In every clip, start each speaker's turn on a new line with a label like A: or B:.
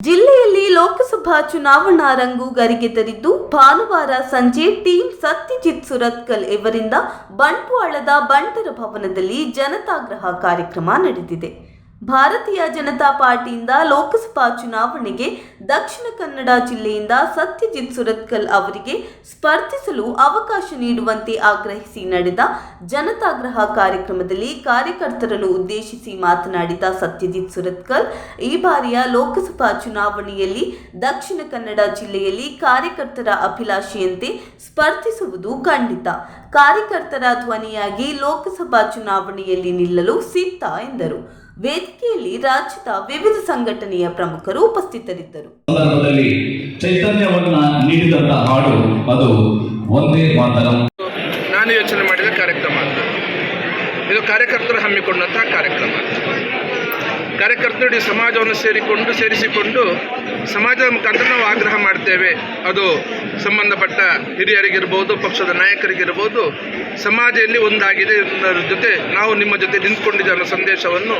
A: ಜಿಲ್ಲೆಯಲ್ಲಿ ಲೋಕಸಭಾ ಚುನಾವಣಾ ರಂಗು ಗರಿಗೆದರಿದ್ದು ಭಾನುವಾರ ಸಂಜೆ ಟೀಂ ಸತ್ಯಜಿತ್ ಸುರತ್ಕಲ್ ಇವರಿಂದ ಬಂಟ್ವಾಳದ ಬಂಟರ ಭವನದಲ್ಲಿ ಜನತಾಗ್ರಹ ಕಾರ್ಯಕ್ರಮ ನಡೆದಿದೆ. ಭಾರತೀಯ ಜನತಾ ಪಾರ್ಟಿಯಿಂದ ಲೋಕಸಭಾ ಚುನಾವಣೆಗೆ ದಕ್ಷಿಣ ಕನ್ನಡ ಜಿಲ್ಲೆಯಿಂದ ಸತ್ಯಜಿತ್ ಸುರತ್ಕಲ್ ಅವರಿಗೆ ಸ್ಪರ್ಧಿಸಲು ಅವಕಾಶ ನೀಡುವಂತೆ ಆಗ್ರಹಿಸಿ ನಡೆದ ಜನತಾಗ್ರಹ ಕಾರ್ಯಕ್ರಮದಲ್ಲಿ ಕಾರ್ಯಕರ್ತರನ್ನು ಉದ್ದೇಶಿಸಿ ಮಾತನಾಡಿದ ಸತ್ಯಜಿತ್ ಸುರತ್ಕಲ್, ಈ ಬಾರಿಯ ಲೋಕಸಭಾ ಚುನಾವಣೆಯಲ್ಲಿ ದಕ್ಷಿಣ ಕನ್ನಡ ಜಿಲ್ಲೆಯಲ್ಲಿ ಕಾರ್ಯಕರ್ತರ ಅಭಿಲಾಷೆಯಂತೆ ಸ್ಪರ್ಧಿಸುವುದು ಖಂಡಿತ. ಕಾರ್ಯಕರ್ತರ ಧ್ವನಿಯಾಗಿ ಲೋಕಸಭಾ ಚುನಾವಣೆಯಲ್ಲಿ ನಿಲ್ಲಲು ಸಿದ್ಧ ಎಂದರು. ವೇದಿಕೆಯಲ್ಲಿ ರಾಜ್ಯದ ವಿವಿಧ ಸಂಘಟನೆಯ ಪ್ರಮುಖರು ಉಪಸ್ಥಿತರಿದ್ದರು.
B: ಸಂದರ್ಭದಲ್ಲಿ ಚೈತನ್ಯವನ್ನ ನೀಡಿದಂತ ಹಾಡು ಅದು ಒಂದೇ ಮಾತನ
C: ನಾನು ಯೋಚನೆ ಮಾಡಿದ ಕಾರ್ಯಕ್ರಮ ಅಂತ. ಇದು ಕಾರ್ಯಕರ್ತರು ಹಮ್ಮಿಕೊಂಡಂತಹ ಕಾರ್ಯಕ್ರಮ. ಕಾರ್ಯಕರ್ತರು ಸಮಾಜವನ್ನು ಸೇರಿಕೊಂಡು ಸೇರಿಸಿಕೊಂಡು ಸಮಾಜದ ಮುಖಾಂತರ ನಾವು ಆಗ್ರಹ ಮಾಡ್ತೇವೆ. ಅದು ಸಂಬಂಧಪಟ್ಟ ಹಿರಿಯರಿಗಿರ್ಬೋದು, ಪಕ್ಷದ ನಾಯಕರಿಗಿರ್ಬೋದು, ಸಮಾಜದಲ್ಲಿ ಒಂದಾಗಿದೆ ಅನ್ನೋದ್ರ ಜೊತೆ ನಾವು ನಿಮ್ಮ ಜೊತೆ ನಿಂತ್ಕೊಂಡಿದ್ದೆ ಅನ್ನೋ ಸಂದೇಶವನ್ನು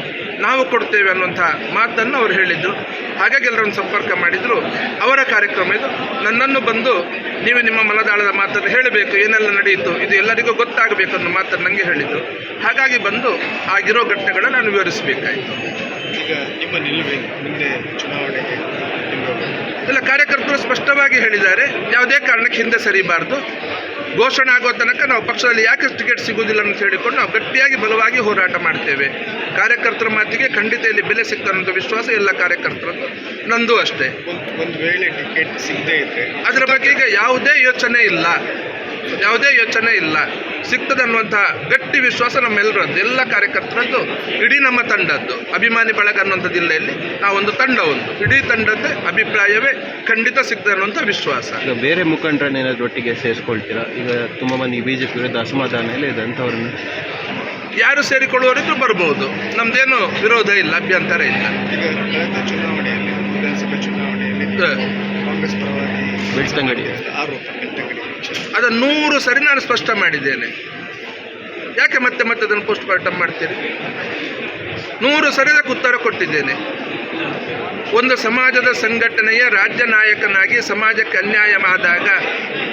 C: ನಾವು ಕೊಡ್ತೇವೆ ಅನ್ನುವಂಥ ಮಾತನ್ನು ಅವರು ಹೇಳಿದರು. ಹಾಗಾಗಿ ಎಲ್ಲರನ್ನು ಸಂಪರ್ಕ ಮಾಡಿದರು. ಅವರ ಕಾರ್ಯಕ್ರಮ ಇದು ನನ್ನನ್ನು ಬಂದು ನೀವು ನಿಮ್ಮ ಮನದಾಳದ ಮಾತನ್ನು ಹೇಳಬೇಕು, ಏನೆಲ್ಲ ನಡೆಯಿತು, ಇದು ಎಲ್ಲರಿಗೂ ಗೊತ್ತಾಗಬೇಕು ಅನ್ನೋ ಮಾತನ್ನು ನನಗೆ ಹೇಳಿದರು. ಹಾಗಾಗಿ ಬಂದು ಆಗಿರೋ ಘಟನೆಗಳನ್ನು ನಾನು ವಿವರಿಸಬೇಕಾಯಿತು.
D: ಈಗ ನಿಮ್ಮ ನಿಲುವೆ ಮುಂದೆ ಚುನಾವಣೆಗೆ
C: ಕಾರ್ಯಕರ್ತರು ಸ್ಪಷ್ಟವಾಗಿ ಹೇಳಿದ್ದಾರೆ ಯಾವುದೇ ಕಾರಣಕ್ಕೆ ಹಿಂದೆ ಸರಿಬಾರ್ದು. ಘೋಷಣೆ ಆಗೋ ತನಕ ನಾವು ಪಕ್ಷದಲ್ಲಿ ಯಾಕೆ ಟಿಕೆಟ್ ಸಿಗುವುದಿಲ್ಲ ಅಂತ ಹೇಳಿಕೊಂಡು ನಾವು ಗಟ್ಟಿಯಾಗಿ ಬಲವಾಗಿ ಹೋರಾಟ ಮಾಡ್ತೇವೆ. ಕಾರ್ಯಕರ್ತರ ಮಾತಿಗೆ ಖಂಡಿತ ಇಲ್ಲಿ ಬೆಲೆ ಸಿಗ್ತಾರಂತ ವಿಶ್ವಾಸ ಎಲ್ಲ ಕಾರ್ಯಕರ್ತರದ್ದು ನಂದು ಅಷ್ಟೇ.
D: ಒಂದು ಒಂದು ವೇಳೆ ಟಿಕೆಟ್ ಸಿಗದೇ ಇದ್ರೆ
C: ಅದರ ಬಗ್ಗೆ ಈಗ ಯಾವುದೇ ಯೋಚನೆ ಇಲ್ಲ. ಯಾವುದೇ ಯೋಚನೆ ಇಲ್ಲ. ಸಿಗ್ತದೆ ಅನ್ನುವಂಥ ಗಟ್ಟಿ ವಿಶ್ವಾಸ ನಮ್ಮೆಲ್ಲರದ್ದು ಎಲ್ಲ ಕಾರ್ಯಕರ್ತರದ್ದು ಇಡೀ ನಮ್ಮ ತಂಡದ್ದು. ಅಭಿಮಾನಿ ಬಳಗ ಅನ್ನುವಂಥ ಜಿಲ್ಲೆಯಲ್ಲಿ ನಾವೊಂದು ತಂಡ ಒಂದು. ಇಡೀ ತಂಡದ ಅಭಿಪ್ರಾಯವೇ ಖಂಡಿತ ಸಿಗ್ತದೆ ಅನ್ನುವಂಥ ವಿಶ್ವಾಸ.
E: ಈಗ ಬೇರೆ ಮುಖಂಡರನ್ನ ಏನಾದ್ರು ಒಟ್ಟಿಗೆ ಸೇರಿಸ್ಕೊಳ್ತೀರಾ? ಈಗ ತುಂಬ ಮಂದಿ ಬಿ ಜೆ ಪಿ ವಿರುದ್ಧ ಅಸಮಾಧಾನ ಎಲ್ಲ ಇದೆ ಅಂಥವ್ರನ್ನ.
C: ಯಾರು ಸೇರಿಕೊಳ್ಳುವವರಿದ್ರು ಬರ್ಬೋದು. ನಮ್ದೇನು ವಿರೋಧ ಇಲ್ಲ ಅಭ್ಯಂತರ ಇಲ್ಲ.
D: ಈಗ ಕಳೆದ ಚುನಾವಣೆಯಲ್ಲಿ ವಿಧಾನಸಭೆ ಚುನಾವಣೆಯಲ್ಲಿ. ಕಾಂಗ್ರೆಸ್ ಪರವಾಗಿ.
E: ಬೆಳ್ತಂಗಡಿ.
D: ಆರೋಪ ಬೆಳ್ತಂಗಡಿ ವಿಚಾರ.
C: ಅದನ್ನು ನೂರು ಸರಿ ನಾನು ಸ್ಪಷ್ಟ ಮಾಡಿದ್ದೇನೆ. ಯಾಕೆ ಮತ್ತೆ ಮತ್ತೆ ಅದನ್ನು ಪೋಸ್ಟ್ ಮಾರ್ಟಮ್ ಮಾಡ್ತೀರಿ? ನೂರು ಸರಿ ಅದಕ್ಕೆ ಉತ್ತರ ಕೊಟ್ಟಿದ್ದೇನೆ. ಒಂದು ಸಮಾಜದ ಸಂಘಟನೆಯ ರಾಜ್ಯ ನಾಯಕನಾಗಿ ಸಮಾಜಕ್ಕೆ ಅನ್ಯಾಯ ಆದಾಗ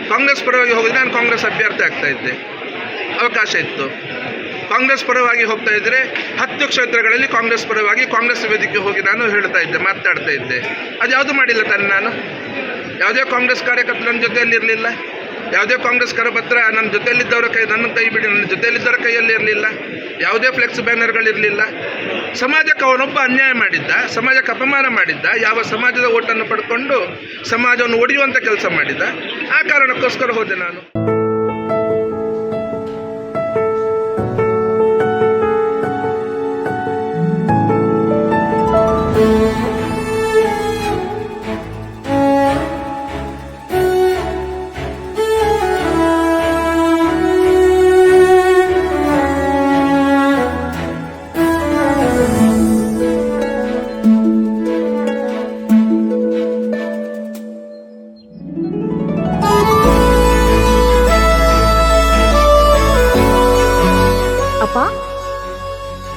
C: ಕಾಂಗ್ರೆಸ್ ಪರವಾಗಿ ಹೋಗಿದ್ರೆ ನಾನು ಕಾಂಗ್ರೆಸ್ ಅಭ್ಯರ್ಥಿ ಆಗ್ತಾ ಇದ್ದೆ. ಅವಕಾಶ ಇತ್ತು. ಕಾಂಗ್ರೆಸ್ ಪರವಾಗಿ ಹೋಗ್ತಾ ಇದ್ದರೆ ಹತ್ತು ಕ್ಷೇತ್ರಗಳಲ್ಲಿ ಕಾಂಗ್ರೆಸ್ ಪರವಾಗಿ ಕಾಂಗ್ರೆಸ್ ವೇದಿಕೆ ಹೋಗಿ ನಾನು ಹೇಳ್ತಾ ಇದ್ದೆ, ಮಾತಾಡ್ತಾ ಇದ್ದೆ. ಅದು ಯಾವುದು ಮಾಡಿಲ್ಲ ತಾನೆ ನಾನು? ಯಾವುದೇ ಕಾಂಗ್ರೆಸ್ ಕಾರ್ಯಕರ್ತರು ನನ್ನ ಜೊತೆಯಲ್ಲಿ ಇರಲಿಲ್ಲ ಯಾವುದೇ ಕಾಂಗ್ರೆಸ್ ಕರಪತ್ರ ನನ್ನ ಜೊತೆಯಲ್ಲಿದ್ದವರ ಕೈ, ನನ್ನ ಕೈ ಬಿಡಿ, ನನ್ನ ಜೊತೆಯಲ್ಲಿದ್ದವರ ಕೈಯಲ್ಲಿ ಇರಲಿಲ್ಲ. ಯಾವುದೇ ಫ್ಲೆಕ್ಸ್ ಬ್ಯಾನರ್ಗಳಿರಲಿಲ್ಲ ಸಮಾಜಕ್ಕೆ ಅವನೊಬ್ಬ ಅನ್ಯಾಯ ಮಾಡಿದ್ದ, ಸಮಾಜಕ್ಕೆ ಅಪಮಾನ ಮಾಡಿದ್ದ, ಯಾವ ಸಮಾಜದ ಓಟನ್ನು ಪಡ್ಕೊಂಡು ಸಮಾಜವನ್ನು ಒಡೆಯುವಂಥ ಕೆಲಸ ಮಾಡಿದ್ದ, ಆ ಕಾರಣಕ್ಕೋಸ್ಕರ ಹೋದೆ ನಾನು.